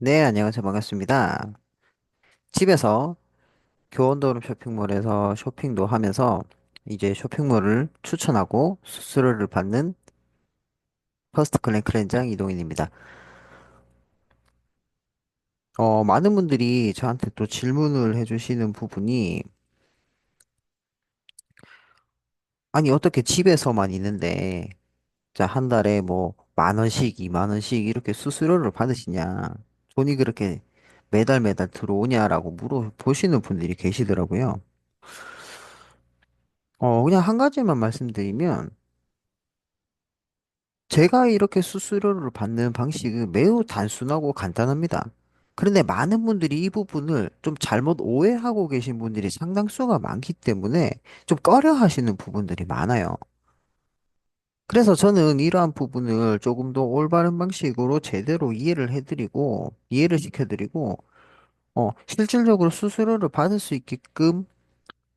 네, 안녕하세요. 반갑습니다. 집에서 교원도름 쇼핑몰에서 쇼핑도 하면서 이제 쇼핑몰을 추천하고 수수료를 받는 퍼스트 클랜 클렌장 이동인입니다. 어, 많은 분들이 저한테 또 질문을 해주시는 부분이 아니, 어떻게 집에서만 있는데 자, 한 달에 뭐 만 원씩, 이만 원씩 이렇게 수수료를 받으시냐? 돈이 그렇게 매달 매달 들어오냐라고 물어보시는 분들이 계시더라고요. 어, 그냥 한 가지만 말씀드리면 제가 이렇게 수수료를 받는 방식은 매우 단순하고 간단합니다. 그런데 많은 분들이 이 부분을 좀 잘못 오해하고 계신 분들이 상당수가 많기 때문에 좀 꺼려 하시는 부분들이 많아요. 그래서 저는 이러한 부분을 조금 더 올바른 방식으로 제대로 이해를 해드리고, 이해를 시켜드리고, 어, 실질적으로 수수료를 받을 수 있게끔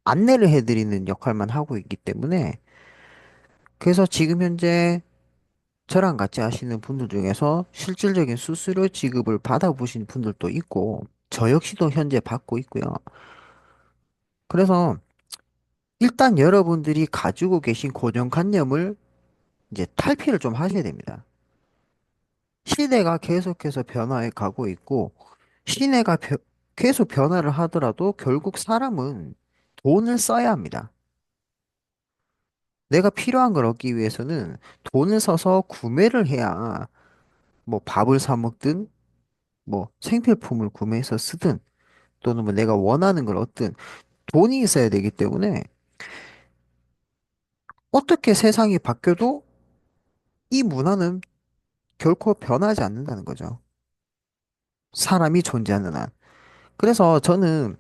안내를 해드리는 역할만 하고 있기 때문에, 그래서 지금 현재 저랑 같이 하시는 분들 중에서 실질적인 수수료 지급을 받아보신 분들도 있고, 저 역시도 현재 받고 있고요. 그래서 일단 여러분들이 가지고 계신 고정관념을 이제 탈피를 좀 하셔야 됩니다. 시대가 계속해서 변화해 가고 있고, 시내가 벼- 계속 변화를 하더라도 결국 사람은 돈을 써야 합니다. 내가 필요한 걸 얻기 위해서는 돈을 써서 구매를 해야 뭐 밥을 사 먹든 뭐 생필품을 구매해서 쓰든 또는 뭐 내가 원하는 걸 얻든 돈이 있어야 되기 때문에 어떻게 세상이 바뀌어도 이 문화는 결코 변하지 않는다는 거죠. 사람이 존재하는 한. 그래서 저는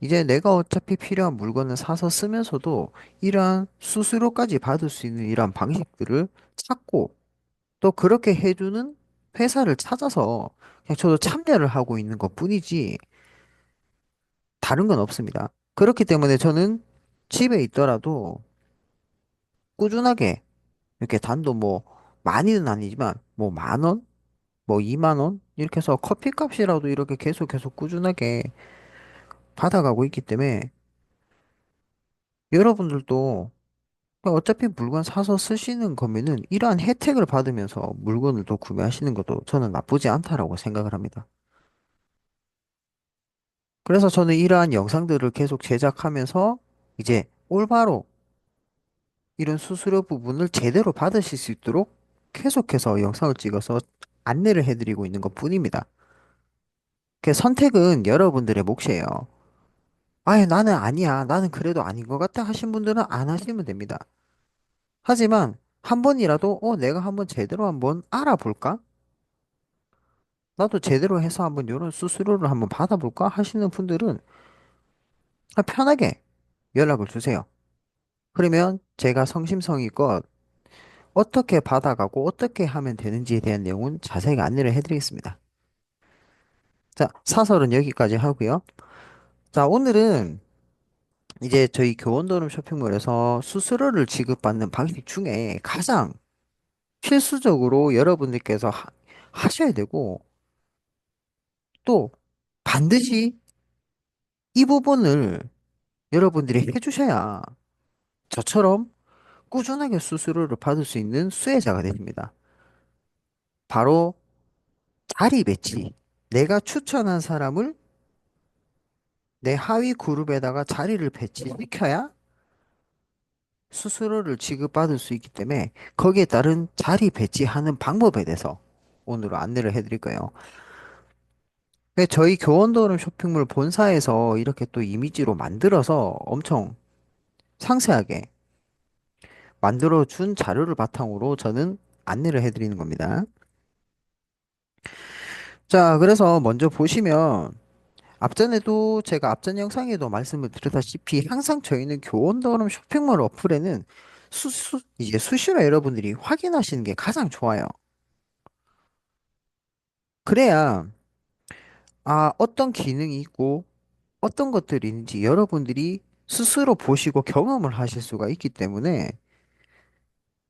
이제 내가 어차피 필요한 물건을 사서 쓰면서도 이러한 수수료까지 받을 수 있는 이러한 방식들을 찾고 또 그렇게 해주는 회사를 찾아서 그냥 저도 참여를 하고 있는 것 뿐이지 다른 건 없습니다. 그렇기 때문에 저는 집에 있더라도 꾸준하게 이렇게 단도 뭐 많이는 아니지만 뭐 만 원, 뭐 이만 원 이렇게 해서 커피 값이라도 이렇게 계속 계속 꾸준하게 받아가고 있기 때문에 여러분들도 어차피 물건 사서 쓰시는 거면은 이러한 혜택을 받으면서 물건을 또 구매하시는 것도 저는 나쁘지 않다라고 생각을 합니다. 그래서 저는 이러한 영상들을 계속 제작하면서 이제 올바로 이런 수수료 부분을 제대로 받으실 수 있도록 계속해서 영상을 찍어서 안내를 해드리고 있는 것 뿐입니다. 그 선택은 여러분들의 몫이에요. 아예 나는 아니야. 나는 그래도 아닌 것 같아 하신 분들은 안 하시면 됩니다. 하지만 한 번이라도 어 내가 한번 제대로 한번 알아볼까? 나도 제대로 해서 한번 이런 수수료를 한번 받아볼까 하시는 분들은 편하게 연락을 주세요. 그러면 제가 성심성의껏 어떻게 받아가고 어떻게 하면 되는지에 대한 내용은 자세히 안내를 해드리겠습니다. 자, 사설은 여기까지 하고요. 자, 오늘은 이제 저희 교원도름 쇼핑몰에서 수수료를 지급받는 방식 중에 가장 필수적으로 여러분들께서 하, 하셔야 되고 또 반드시 이 부분을 여러분들이 해주셔야 저처럼 꾸준하게 수수료를 받을 수 있는 수혜자가 되십니다. 바로 자리 배치. 내가 추천한 사람을 내 하위 그룹에다가 자리를 배치시켜야 수수료를 지급받을 수 있기 때문에 거기에 따른 자리 배치하는 방법에 대해서 오늘 안내를 해드릴 거예요. 네, 저희 교원도름 쇼핑몰 본사에서 이렇게 또 이미지로 만들어서 엄청 상세하게 만들어 준 자료를 바탕으로 저는 안내를 해드리는 겁니다. 자, 그래서 먼저 보시면 앞전에도 제가 앞전 영상에도 말씀을 드렸다시피 항상 저희는 교원더럼 쇼핑몰 어플에는 수, 수, 이제 수시로 여러분들이 확인하시는 게 가장 좋아요. 그래야 아, 어떤 기능이 있고 어떤 것들이 있는지 여러분들이 스스로 보시고 경험을 하실 수가 있기 때문에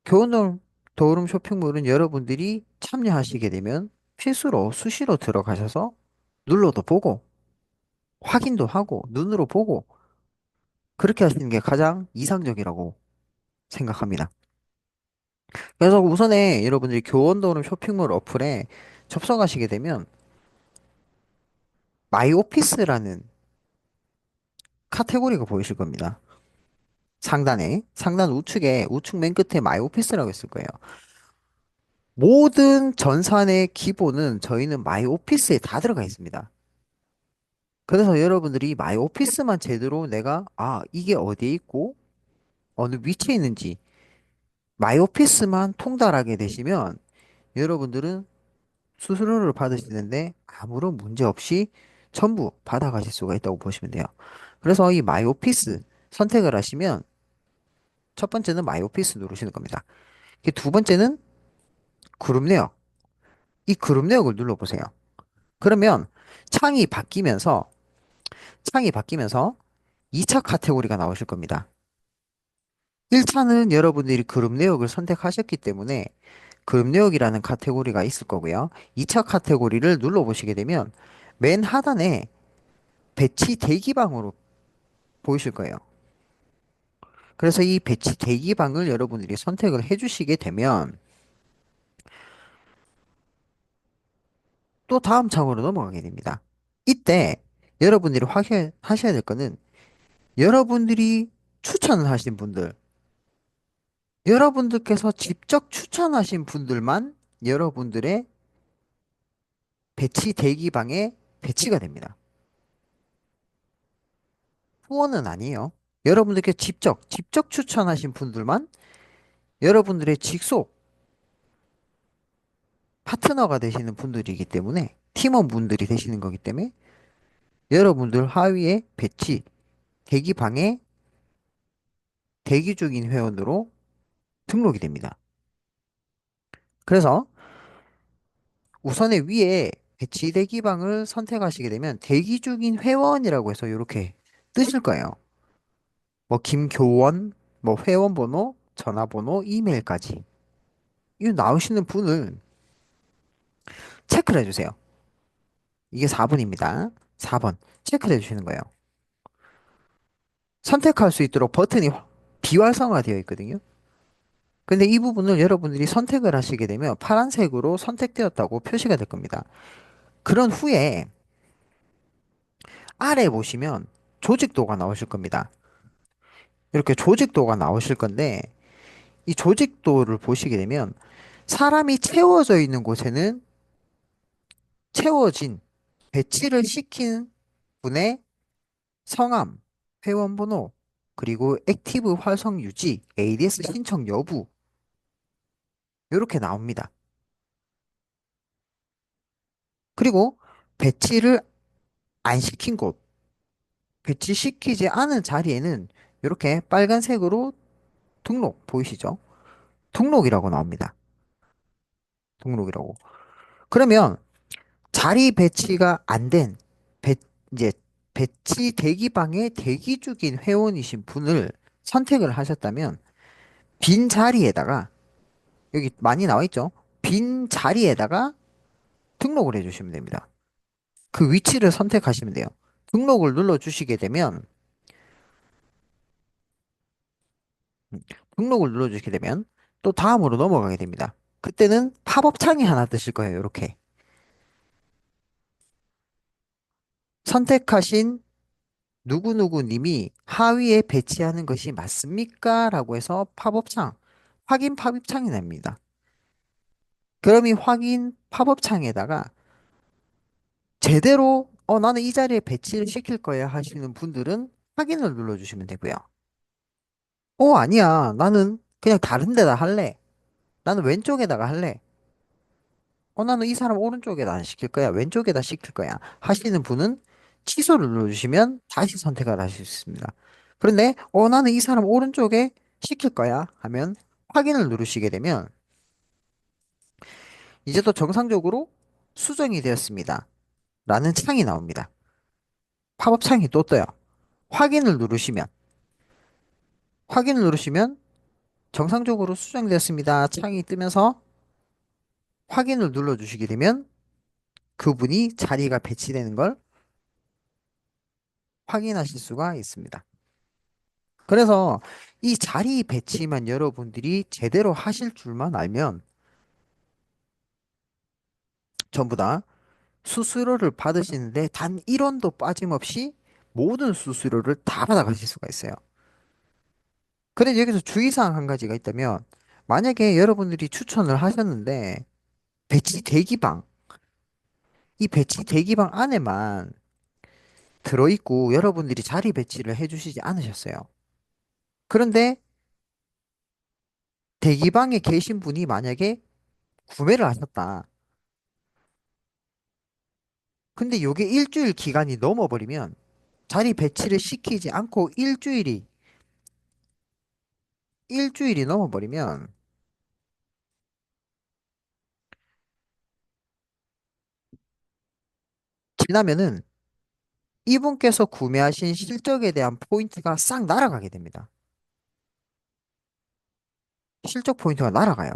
교원더럼 더름 쇼핑몰은 여러분들이 참여하시게 되면 필수로 수시로 들어가셔서 눌러도 보고 확인도 하고 눈으로 보고 그렇게 하시는 게 가장 이상적이라고 생각합니다. 그래서 우선에 여러분들이 교원도룸 쇼핑몰 어플에 접속하시게 되면 마이 오피스라는 카테고리가 보이실 겁니다. 상단에 상단 우측에 우측 맨 끝에 마이 오피스라고 있을 거예요. 모든 전산의 기본은 저희는 마이 오피스에 다 들어가 있습니다. 그래서 여러분들이 마이 오피스만 제대로 내가 아 이게 어디에 있고 어느 위치에 있는지 마이 오피스만 통달하게 되시면 여러분들은 수수료를 받으시는데 아무런 문제 없이 전부 받아가실 수가 있다고 보시면 돼요. 그래서 이 마이 오피스 선택을 하시면 첫 번째는 마이 오피스 누르시는 겁니다. 이두 번째는 그룹 내역. 이 그룹 내역을 눌러보세요. 그러면 창이 바뀌면서 창이 바뀌면서 2차 카테고리가 나오실 겁니다. 1차는 여러분들이 그룹 내역을 선택하셨기 때문에 그룹 내역이라는 카테고리가 있을 거고요. 2차 카테고리를 눌러보시게 되면 맨 하단에 배치 대기방으로 보이실 거예요. 그래서 이 배치 대기방을 여러분들이 선택을 해주시게 되면 또 다음 창으로 넘어가게 됩니다. 이때 여러분들이 확인하셔야 될 거는 여러분들이 추천을 하신 분들, 여러분들께서 직접 추천하신 분들만 여러분들의 배치 대기방에 배치가 됩니다. 후원은 아니에요. 여러분들께 직접, 직접 추천하신 분들만 여러분들의 직속 파트너가 되시는 분들이기 때문에 팀원분들이 되시는 거기 때문에 여러분들 하위에 배치, 대기방에 대기 중인 회원으로 등록이 됩니다. 그래서 우선에 위에 배치 대기방을 선택하시게 되면 대기 중인 회원이라고 해서 이렇게 뜨실 거예요. 뭐 김교원, 뭐 회원 번호, 전화번호, 이메일까지. 이 나오시는 분을 체크를 해주세요. 이게 4번입니다. 4번. 체크를 해주시는 거예요. 선택할 수 있도록 버튼이 비활성화되어 있거든요. 근데 이 부분을 여러분들이 선택을 하시게 되면 파란색으로 선택되었다고 표시가 될 겁니다. 그런 후에 아래 보시면 조직도가 나오실 겁니다. 이렇게 조직도가 나오실 건데 이 조직도를 보시게 되면 사람이 채워져 있는 곳에는 채워진 배치를 시킨 분의 성함, 회원 번호, 그리고 액티브 활성 유지, ADS 신청 여부 이렇게 나옵니다. 그리고 배치를 안 시킨 곳, 배치시키지 않은 자리에는 이렇게 빨간색으로 등록 보이시죠? 등록이라고 나옵니다. 등록이라고. 그러면 자리 배치가 안 된, 배, 이제 배치 대기방에 대기 중인 회원이신 분을 선택을 하셨다면 빈 자리에다가 여기 많이 나와 있죠? 빈 자리에다가 등록을 해 주시면 됩니다. 그 위치를 선택하시면 돼요. 등록을 눌러 주시게 되면 음, 등록을 눌러주시게 되면 또 다음으로 넘어가게 됩니다. 그때는 팝업 창이 하나 뜨실 거예요. 이렇게 선택하신 누구누구님이 하위에 배치하는 것이 맞습니까? 라고 해서 팝업창, 확인 팝업창이 납니다. 그럼 이 확인 팝업창에다가 제대로 어 나는 이 자리에 배치를 시킬 거야 하시는 분들은 확인을 눌러주시면 되고요. 어 아니야 나는 그냥 다른 데다 할래. 나는 왼쪽에다가 할래. 어 나는 이 사람 오른쪽에다 안 시킬 거야. 왼쪽에다 시킬 거야. 하시는 분은 취소를 눌러주시면 다시 선택을 하실 수 있습니다. 그런데 어 나는 이 사람 오른쪽에 시킬 거야 하면 확인을 누르시게 되면 이제 또 정상적으로 수정이 되었습니다. 라는 창이 나옵니다. 팝업 창이 또 떠요. 확인을 누르시면 확인을 누르시면 정상적으로 수정되었습니다. 창이 뜨면서 확인을 눌러주시게 되면 그분이 자리가 배치되는 걸 확인하실 수가 있습니다. 그래서 이 자리 배치만 여러분들이 제대로 하실 줄만 알면 전부 다 수수료를 받으시는데 단 1원도 빠짐없이 모든 수수료를 다 받아가실 수가 있어요. 그런데 여기서 주의사항 한 가지가 있다면 만약에 여러분들이 추천을 하셨는데 배치 대기방 이 배치 대기방 안에만 들어있고 여러분들이 자리 배치를 해주시지 않으셨어요. 그런데 대기방에 계신 분이 만약에 구매를 하셨다. 근데 이게 일주일 기간이 넘어버리면 자리 배치를 시키지 않고 일주일이 일주일이 넘어버리면 지나면은 이분께서 구매하신 실적에 대한 포인트가 싹 날아가게 됩니다. 실적 포인트가 날아가요.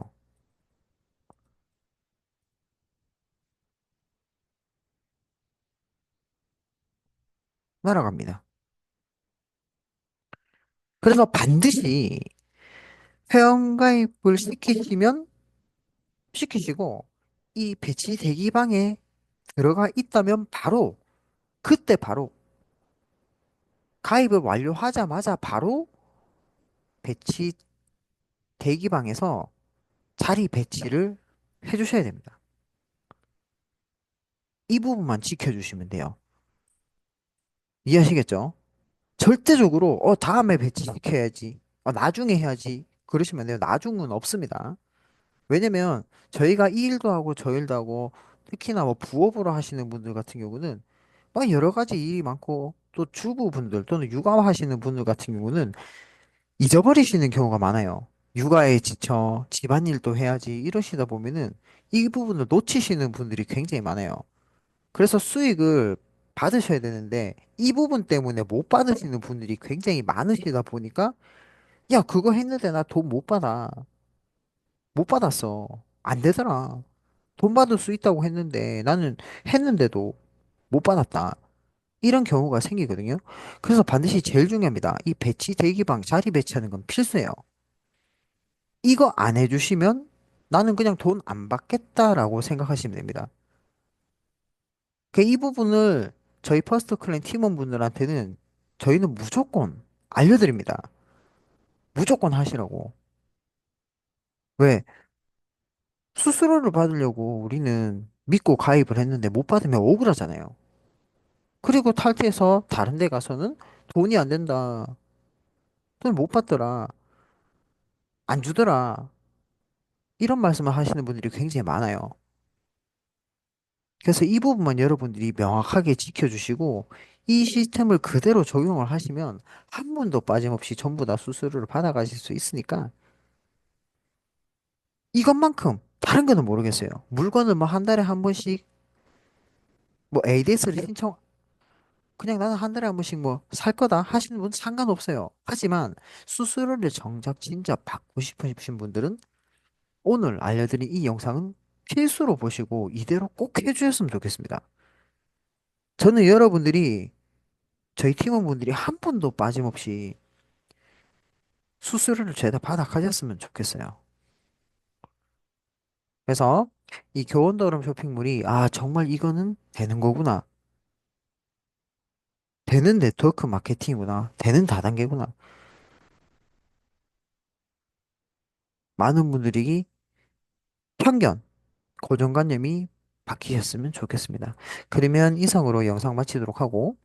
날아갑니다. 그래서 반드시 회원가입을 시키시면 시키시고 이 배치 대기방에 들어가 있다면 바로 그때 바로 가입을 완료하자마자 바로 배치 대기방에서 자리 배치를 해주셔야 됩니다. 이 부분만 지켜주시면 돼요. 이해하시겠죠? 절대적으로 어 다음에 배치시켜야지. 어, 나중에 해야지. 그러시면 안 돼요. 나중은 없습니다. 왜냐면 저희가 이 일도 하고 저 일도 하고 특히나 뭐 부업으로 하시는 분들 같은 경우는 막 여러 가지 일이 많고 또 주부분들 또는 육아하시는 분들 같은 경우는 잊어버리시는 경우가 많아요. 육아에 지쳐 집안일도 해야지 이러시다 보면은 이 부분을 놓치시는 분들이 굉장히 많아요. 그래서 수익을 받으셔야 되는데 이 부분 때문에 못 받으시는 분들이 굉장히 많으시다 보니까 야, 그거 했는데 나 돈 못 받아. 못 받았어. 안 되더라. 돈 받을 수 있다고 했는데 나는 했는데도 못 받았다. 이런 경우가 생기거든요. 그래서 반드시 제일 중요합니다. 이 배치 대기방 자리 배치하는 건 필수예요. 이거 안 해주시면 나는 그냥 돈 안 받겠다라고 생각하시면 됩니다. 그이 부분을 저희 퍼스트 클랜 팀원분들한테는 저희는 무조건 알려드립니다. 무조건 하시라고. 왜? 수수료를 받으려고 우리는 믿고 가입을 했는데 못 받으면 억울하잖아요. 그리고 탈퇴해서 다른 데 가서는 돈이 안 된다. 돈 못 받더라. 안 주더라. 이런 말씀을 하시는 분들이 굉장히 많아요. 그래서 이 부분만 여러분들이 명확하게 지켜주시고 이 시스템을 그대로 적용을 하시면 한 분도 빠짐없이 전부 다 수수료를 받아가실 수 있으니까 이것만큼 다른 거는 모르겠어요. 물건을 뭐 한 달에 한 번씩 뭐 ADS를 신청 그냥 나는 한 달에 한 번씩 뭐 살 거다 하시는 분 상관없어요. 하지만 수수료를 정작 진짜 받고 싶으신 분들은 오늘 알려드린 이 영상은 필수로 보시고 이대로 꼭 해주셨으면 좋겠습니다. 저는 여러분들이 저희 팀원분들이 한 분도 빠짐없이 수수료를 죄다 받아 가셨으면 좋겠어요. 그래서 이 교원더럼 쇼핑몰이 아 정말 이거는 되는 거구나. 되는 네트워크 마케팅이구나. 되는 다단계구나. 많은 분들이 편견, 고정관념이 바뀌셨으면 좋겠습니다. 그러면 이상으로 영상 마치도록 하고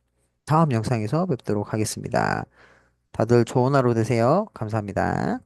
다음 영상에서 뵙도록 하겠습니다. 다들 좋은 하루 되세요. 감사합니다.